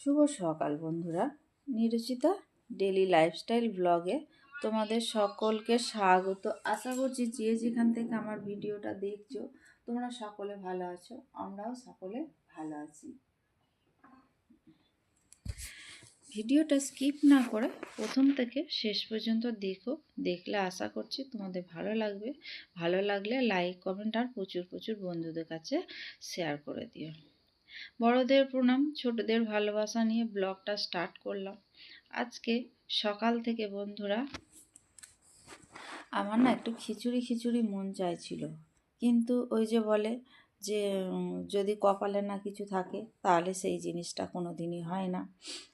শুভ সকাল বন্ধুরা। নিরুচিতা daily lifestyle ব্লগে তোমাদের সকলকে স্বাগত। আশা করছি যে যেখান থেকে আমার ভিডিওটা দেখছ, তোমরা সকলে ভালো আছো, আমরাও সকলে ভালো আছি। ভিডিওটা স্কিপ না করে প্রথম থেকে শেষ পর্যন্ত দেখো, দেখলে আশা করছি তোমাদের ভালো লাগবে। ভালো লাগলে লাইক, কমেন্ট আর প্রচুর প্রচুর বন্ধুদের কাছে শেয়ার করে দিও। বড়দের প্রণাম, ছোটদের ভালোবাসা নিয়ে ব্লগটা স্টার্ট করলাম। আজকে সকাল থেকে বন্ধুরা, আমার না একটু খিচুড়ি খিচুড়ি মন চাইছিল। কিন্তু ওই যে বলে যে যদি কপালে না কিছু থাকে, তাহলে সেই জিনিসটা কোনো দিনই হয় না।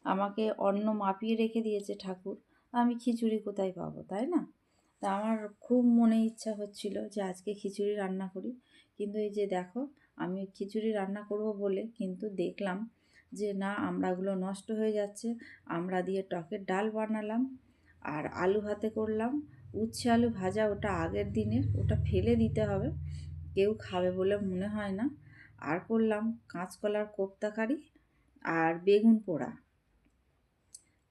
আমাকে অন্ন মাপিয়ে রেখে দিয়েছে ঠাকুর, আমি খিচুড়ি কোথায় পাবো, তাই না? তা আমার খুব মনে ইচ্ছা হচ্ছিল যে আজকে খিচুড়ি রান্না করি। কিন্তু এই যে দেখো আমি খিচুড়ি রান্না করব বলে কিন্তু দেখলাম যে না আমড়াগুলো নষ্ট হয়ে যাচ্ছে। আমড়া দিয়ে টকের ডাল বানালাম আর আলু হাতে করলাম। উচ্ছে আলু ভাজা ওটা আগের দিনের, ওটা ফেলে দিতে হবে। কেউ খাবে বলে মনে হয় না। আর করলাম কাঁচকলার কোপ্তা কারি আর বেগুন পোড়া।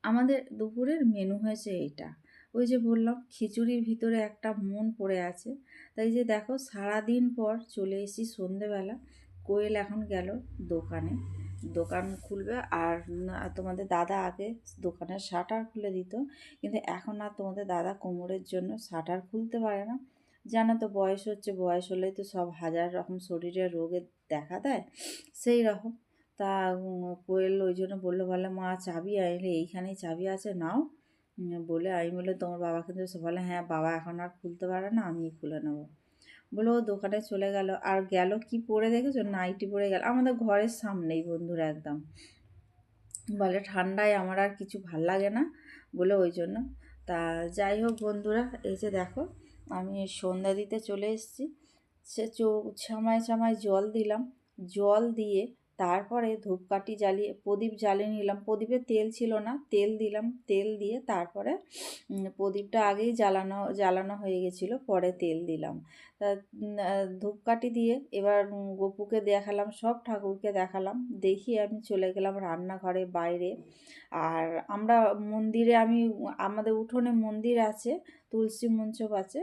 আমাদের দুপুরের মেনু হয়েছে এইটা। ওই যে বললাম, খিচুড়ির ভিতরে একটা মন পড়ে আছে। তাই যে দেখো, সারাদিন পর চলে এসেছি সন্ধেবেলা। কোয়েল এখন গেল দোকানে। দোকান খুলবে আর তোমাদের দাদা আগে দোকানের শাটার খুলে দিত। কিন্তু এখন আর তোমাদের দাদা কোমরের জন্য শাটার খুলতে পারে না। জানো তো, বয়স হচ্ছে, বয়স হলেই তো সব হাজার রকম শরীরের রোগে দেখা দেয়। সেই রকম। তা কোয়েল ওই জন্য বলল বলে মা, চাবি আইলে এইখানেই চাবি আছে, নাও। বলে, আমি বলে, তোমার বাবা কিন্তু সে বলে হ্যাঁ বাবা এখন আর খুলতে পারে না আমি খুলে নেব। বলে ও দোকানে চলে গেল। আর গেল কি পরে দেখেছ? নাইটি পরে গেল। আমাদের ঘরের সামনেই বন্ধুরা একদম। বলে, ঠান্ডায় আমার আর কিছু ভালো লাগে না? বলে, ওই জন্য। তা যাই হোক বন্ধুরা, এই যে দেখো, আমি সন্ধ্যা দিতে চলে এসেছি। সে চো ছামায় ছামায় জল দিলাম। জল দিয়ে তারপরে ধূপকাঠি জ্বালিয়ে, প্রদীপ জ্বালিয়ে নিলাম। প্রদীপে তেল ছিল না, তেল দিলাম, তেল দিয়ে তারপরে প্রদীপটা আগেই জ্বালানো জ্বালানো হয়ে গেছিল, পরে তেল দিলাম। তা ধূপকাঠি দিয়ে এবার গপুকে দেখালাম, সব ঠাকুরকে দেখালাম। দেখিয়ে আমি চলে গেলাম রান্নাঘরে বাইরে। আর আমরা মন্দিরে, আমি, আমাদের উঠোনে মন্দির আছে, তুলসী মঞ্চপ আছে।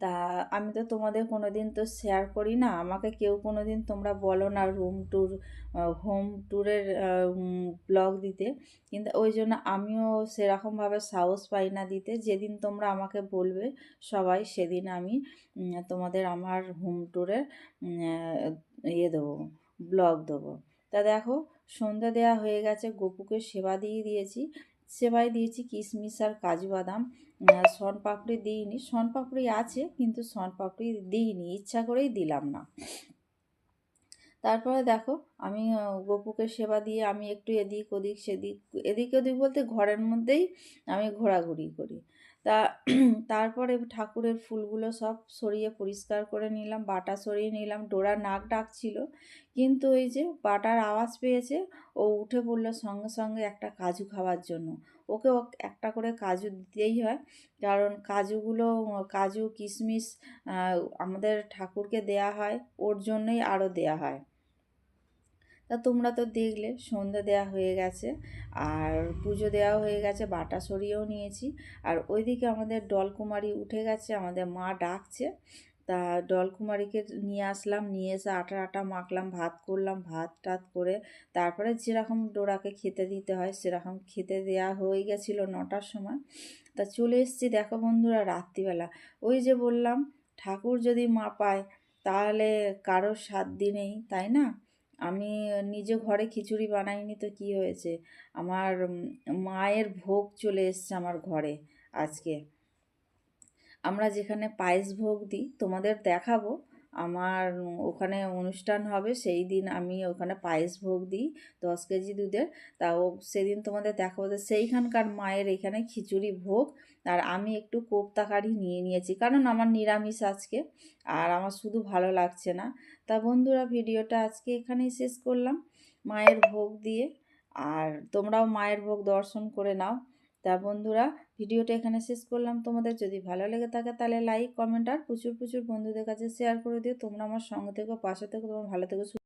তা আমি তো তোমাদের কোনো দিন তো শেয়ার করি না। আমাকে কেউ কোনো দিন তোমরা বলো না রুম ট্যুর হোম ট্যুরের ব্লগ দিতে। কিন্তু ওই জন্য আমিও সেরকমভাবে সাহস পাই না দিতে। যেদিন তোমরা আমাকে বলবে সবাই, সেদিন আমি তোমাদের আমার হোম ট্যুরের ইয়ে দেবো ব্লগ দেবো। তা দেখো, সন্ধ্যা দেওয়া হয়ে গেছে, গপুকে সেবা দিয়ে দিয়েছি। সেবাই দিয়েছি কিশমিশ আর কাজু বাদাম। শন পাপড়ি দিইনি। পাপড়ি আছে, কিন্তু শন পাপড়ি দিইনি। ইচ্ছা করেই দিলাম না। তারপরে দেখো, আমি গপুকে সেবা দিয়ে আমি একটু এদিক ওদিক সেদিক, এদিক ওদিক বলতে ঘরের মধ্যেই আমি ঘোরাঘুরি করি। তা তারপরে ঠাকুরের ফুলগুলো সব সরিয়ে পরিষ্কার করে নিলাম, বাটা সরিয়ে নিলাম ডোরা নাক ডাকছিল। কিন্তু ওই যে বাটার আওয়াজ পেয়েছে, ও উঠে পড়ল সঙ্গে সঙ্গে একটা কাজু খাওয়ার জন্য। ওকে একটা করে কাজু দিতেই হয়, কারণ কাজুগুলো, কাজু, কিশমিশ আমাদের ঠাকুরকে দেয়া হয়, ওর জন্যই আরও দেয়া হয়। তা তোমরা তো দেখলে সন্ধ্যা দেওয়া হয়ে গেছে। আর পুজো দেওয়া হয়ে গেছে, বাটা সরিয়েও নিয়েছি। আর ওইদিকে আমাদের ডলকুমারি উঠে গেছে, আমাদের মা ডাকছে। তা ডলকুমারিকে নিয়ে আসলাম, নিয়ে এসে আটা আটা মাখলাম, ভাত করলাম, ভাত টাত করে তারপরে যেরকম ডোরাকে খেতে দিতে হয়, সেরকম খেতে দেওয়া হয়ে গেছিল নটার সময়। তা চলে এসেছি, দেখো বন্ধুরা, রাত্রিবেলা। ওই যে বললাম, ঠাকুর যদি মা পায়, তাহলে কারোর সাত দিনেই তাই না? আমি নিজে ঘরে খিচুড়ি বানাইনি তো কি হয়েছে? আমার মায়ের ভোগ চলে এসছে আমার ঘরে আজকে। আমরা যেখানে পায়েস ভোগ দিই তোমাদের দেখাবো। আমার ওখানে অনুষ্ঠান হবে, সেই দিন আমি ওখানে পায়েস ভোগ দিই, দশ কেজি দুধের। তাও সেদিন তোমাদের দেখাবো সেইখানকার মায়ের এখানে খিচুড়ি ভোগ, আর আমি একটু কোপ্তা কারি নিয়ে নিয়েছি। কারণ আমার নিরামিষ আজকে, আর আমার শুধু ভালো লাগছে না। তা বন্ধুরা, ভিডিওটা আজকে এখানেই শেষ করলাম। মায়ের ভোগ দিয়ে, আর তোমরাও মায়ের ভোগ দর্শন করে নাও। তা বন্ধুরা, ভিডিওটা এখানে শেষ করলাম। তোমাদের যদি ভালো লেগে থাকে তাহলে লাইক কমেন্ট আর প্রচুর প্রচুর বন্ধুদের কাছে শেয়ার করে দিও। তোমরা আমার সঙ্গে থেকো, পাশে থেকো, তোমার ভালো থেকো